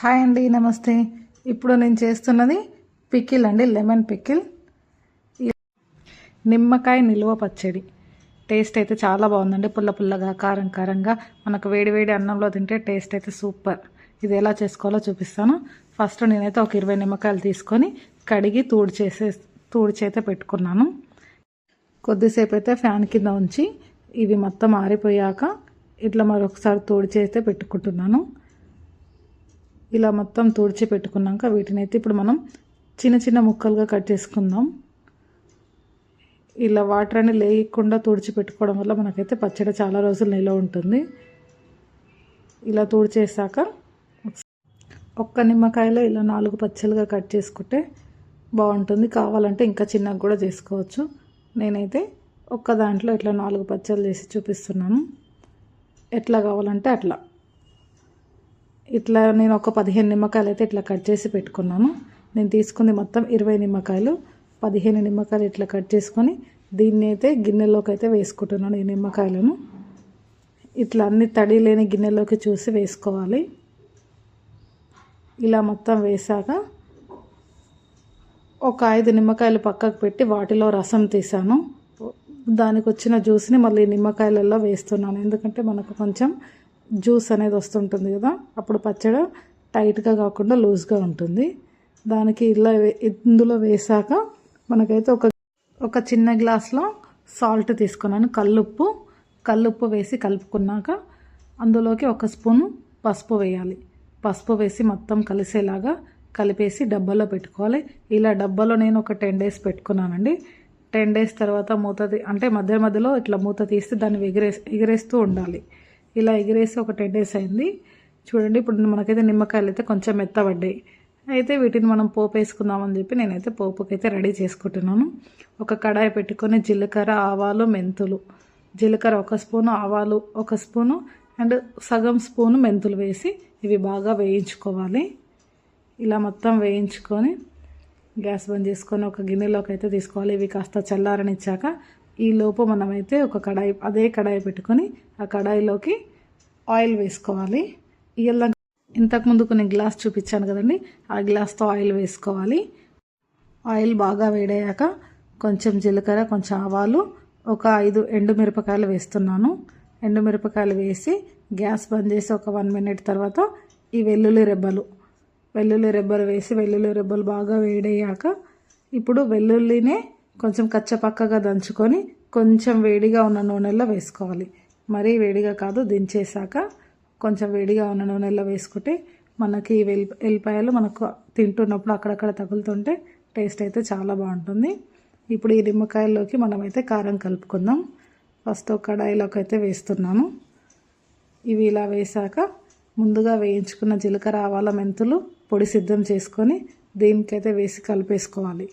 Hi అండి నమస్తే. ఇప్పుడు నేను చేస్తున్నది పికిల్ అండి లెమన్ పికిల్. నిమ్మకాయ నిల్వ పచ్చడి. టేస్ట్ అయితే చాలా బాగుందండి పుల్ల పుల్లగా కారం కారంగా. మనకు వేడి వేడి అన్నంలో తింటే టేస్ట్ అయితే సూపర్. ఇది ఎలా చేసుకోవాలో చూపిస్తాను. ఫస్ట్ నేనైతే ఒక ఇరవై నిమ్మకాయలు తీసుకొని కడిగి తూడ్చేసే తూడ్చైతే పెట్టుకున్నాను. కొద్దిసేపు అయితే ఫ్యాన్ కింద ఉంచి ఇవి మొత్తం ఆరిపోయాక ఇట్లా మరొకసారి తోడి చేస్తే పెట్టుకుంటున్నాను. ఇలా మొత్తం తుడిచి పెట్టుకున్నాక వీటిని అయితే ఇప్పుడు మనం చిన్న చిన్న ముక్కలుగా కట్ చేసుకుందాం. ఇలా వాటర్ అని లేకుండా తుడిచి పెట్టుకోవడం వల్ల మనకైతే పచ్చడి చాలా రోజులు నిల్వ ఉంటుంది. ఇలా తుడిచేసాక ఒక్క నిమ్మకాయలో ఇలా నాలుగు పచ్చలుగా కట్ చేసుకుంటే బాగుంటుంది. కావాలంటే ఇంకా చిన్నగా కూడా చేసుకోవచ్చు. నేనైతే ఒక్క దాంట్లో ఇట్లా నాలుగు పచ్చలు చేసి చూపిస్తున్నాను. ఎట్లా కావాలంటే అట్లా. ఇట్లా నేను ఒక పదిహేను నిమ్మకాయలు అయితే ఇట్లా కట్ చేసి పెట్టుకున్నాను. నేను తీసుకుంది మొత్తం ఇరవై నిమ్మకాయలు. పదిహేను నిమ్మకాయలు ఇట్లా కట్ చేసుకొని దీన్ని అయితే గిన్నెలోకి అయితే వేసుకుంటున్నాను ఈ నిమ్మకాయలను. ఇట్లా అన్ని తడి లేని గిన్నెలోకి చూసి వేసుకోవాలి. ఇలా మొత్తం వేసాక ఒక ఐదు నిమ్మకాయలు పక్కకు పెట్టి వాటిలో రసం తీసాను. దానికి వచ్చిన జ్యూస్ని మళ్ళీ నిమ్మకాయలలో వేస్తున్నాను. ఎందుకంటే మనకు కొంచెం జ్యూస్ అనేది వస్తుంటుంది కదా అప్పుడు పచ్చడి టైట్గా కాకుండా లూజ్గా ఉంటుంది. దానికి ఇలా ఇందులో వేసాక మనకైతే ఒక ఒక చిన్న గ్లాస్లో సాల్ట్ తీసుకున్నాను కల్లుప్పు. కల్లుప్పు వేసి కలుపుకున్నాక అందులోకి ఒక స్పూను పసుపు వేయాలి. పసుపు వేసి మొత్తం కలిసేలాగా కలిపేసి డబ్బాలో పెట్టుకోవాలి. ఇలా డబ్బాలో నేను ఒక టెన్ డేస్ పెట్టుకున్నానండి. టెన్ డేస్ తర్వాత మూత అంటే మధ్య మధ్యలో ఇట్లా మూత తీస్తే దాన్ని ఎగిరే ఎగిరేస్తూ ఉండాలి. ఇలా ఎగిరేసి ఒక టెన్ డేస్ అయింది. చూడండి ఇప్పుడు మనకైతే నిమ్మకాయలు అయితే కొంచెం మెత్తబడ్డాయి. అయితే వీటిని మనం పోపు వేసుకుందామని చెప్పి నేనైతే పోపుకి అయితే రెడీ చేసుకుంటున్నాను. ఒక కడాయి పెట్టుకొని జీలకర్ర ఆవాలు మెంతులు. జీలకర్ర ఒక స్పూను ఆవాలు ఒక స్పూను అండ్ సగం స్పూను మెంతులు వేసి ఇవి బాగా వేయించుకోవాలి. ఇలా మొత్తం వేయించుకొని గ్యాస్ బంద్ చేసుకొని ఒక గిన్నెలోకి అయితే తీసుకోవాలి. ఇవి కాస్త చల్లారనిచ్చాక ఈ లోపు మనమైతే ఒక కడాయి అదే కడాయి పెట్టుకొని ఆ కడాయిలోకి ఆయిల్ వేసుకోవాలి. ఇయ్యాల ఇంతకుముందు కొన్ని గ్లాస్ చూపించాను కదండి ఆ గ్లాస్తో ఆయిల్ వేసుకోవాలి. ఆయిల్ బాగా వేడయ్యాక కొంచెం జీలకర్ర కొంచెం ఆవాలు ఒక ఐదు ఎండు మిరపకాయలు వేస్తున్నాను. ఎండుమిరపకాయలు వేసి గ్యాస్ బంద్ చేసి ఒక వన్ మినిట్ తర్వాత ఈ వెల్లుల్లి రెబ్బలు వెల్లుల్లి రెబ్బలు వేసి వెల్లుల్లి రెబ్బలు బాగా వేడయ్యాక ఇప్పుడు వెల్లుల్లినే కొంచెం కచ్చపక్కగా దంచుకొని కొంచెం వేడిగా ఉన్న నూనెలో వేసుకోవాలి. మరీ వేడిగా కాదు దించేసాక కొంచెం వేడిగా ఉన్న నూనెలో వేసుకుంటే మనకి వెల్ ఎల్లిపాయలు మనకు తింటున్నప్పుడు అక్కడక్కడ తగులుతుంటే టేస్ట్ అయితే చాలా బాగుంటుంది. ఇప్పుడు ఈ నిమ్మకాయల్లోకి మనమైతే కారం కలుపుకుందాం. ఫస్ట్ కడాయిలోకి అయితే వేస్తున్నాను. ఇవి ఇలా వేసాక ముందుగా వేయించుకున్న జీలకర్ర ఆవాల మెంతులు పొడి సిద్ధం చేసుకొని దీనికైతే వేసి కలిపేసుకోవాలి.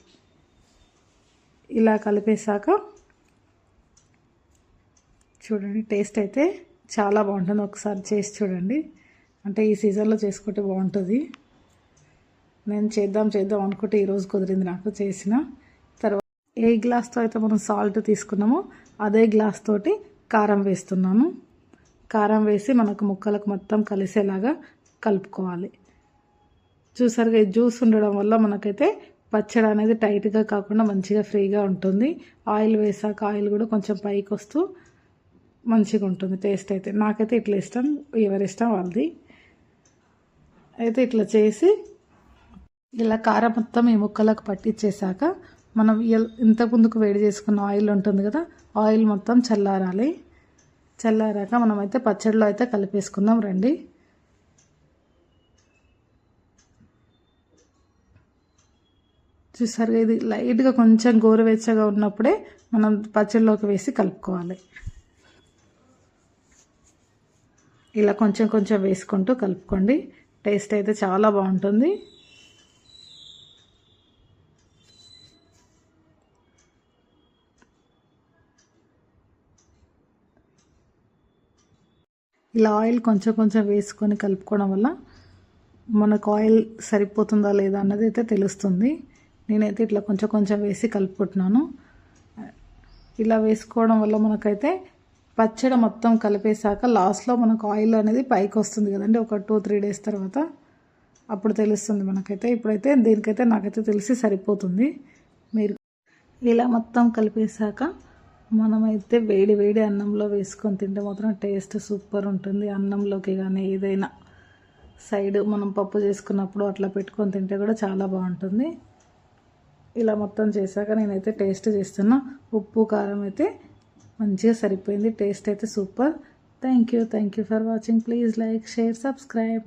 ఇలా కలిపేశాక చూడండి టేస్ట్ అయితే చాలా బాగుంటుంది. ఒకసారి చేసి చూడండి. అంటే ఈ సీజన్లో చేసుకుంటే బాగుంటుంది. నేను చేద్దాం చేద్దాం అనుకుంటే ఈరోజు కుదిరింది నాకు చేసిన. తర్వాత ఏ గ్లాస్తో అయితే మనం సాల్ట్ తీసుకున్నామో అదే గ్లాస్ తోటి కారం వేస్తున్నాను. కారం వేసి మనకు ముక్కలకు మొత్తం కలిసేలాగా కలుపుకోవాలి. చూసారుగా జ్యూస్ ఉండడం వల్ల మనకైతే పచ్చడి అనేది టైట్గా కాకుండా మంచిగా ఫ్రీగా ఉంటుంది. ఆయిల్ వేసాక ఆయిల్ కూడా కొంచెం పైకి వస్తూ మంచిగా ఉంటుంది టేస్ట్ అయితే. నాకైతే ఇట్లా ఇష్టం ఎవరి ఇష్టం వాళ్ళది. అయితే ఇట్లా చేసి ఇలా కారం మొత్తం ఈ ముక్కలకు పట్టించేసాక మనం ఇంత ముందుకు వేడి చేసుకున్న ఆయిల్ ఉంటుంది కదా ఆయిల్ మొత్తం చల్లారాలి. చల్లారాక మనమైతే పచ్చడిలో అయితే కలిపేసుకుందాం రండి. చూసారు ఇది లైట్గా కొంచెం గోరువెచ్చగా ఉన్నప్పుడే మనం పచ్చడిలోకి వేసి కలుపుకోవాలి. ఇలా కొంచెం కొంచెం వేసుకుంటూ కలుపుకోండి. టేస్ట్ అయితే చాలా బాగుంటుంది. ఇలా ఆయిల్ కొంచెం కొంచెం వేసుకొని కలుపుకోవడం వల్ల మనకు ఆయిల్ సరిపోతుందా లేదా అన్నది అయితే తెలుస్తుంది. నేనైతే ఇట్లా కొంచెం కొంచెం వేసి కలుపుకుంటున్నాను. ఇలా వేసుకోవడం వల్ల మనకైతే పచ్చడి మొత్తం కలిపేశాక లాస్ట్లో మనకు ఆయిల్ అనేది పైకి వస్తుంది కదండి ఒక టూ త్రీ డేస్ తర్వాత. అప్పుడు తెలుస్తుంది మనకైతే. ఇప్పుడైతే దీనికైతే నాకైతే తెలిసి సరిపోతుంది. మీరు ఇలా మొత్తం కలిపేశాక మనమైతే వేడి వేడి అన్నంలో వేసుకొని తింటే మాత్రం టేస్ట్ సూపర్ ఉంటుంది. అన్నంలోకి కానీ ఏదైనా సైడ్ మనం పప్పు చేసుకున్నప్పుడు అట్లా పెట్టుకొని తింటే కూడా చాలా బాగుంటుంది. ఇలా మొత్తం చేశాక నేనైతే టేస్ట్ చేస్తున్నా. ఉప్పు కారం అయితే మంచిగా సరిపోయింది. టేస్ట్ అయితే super. Thank you thank you for watching please like share subscribe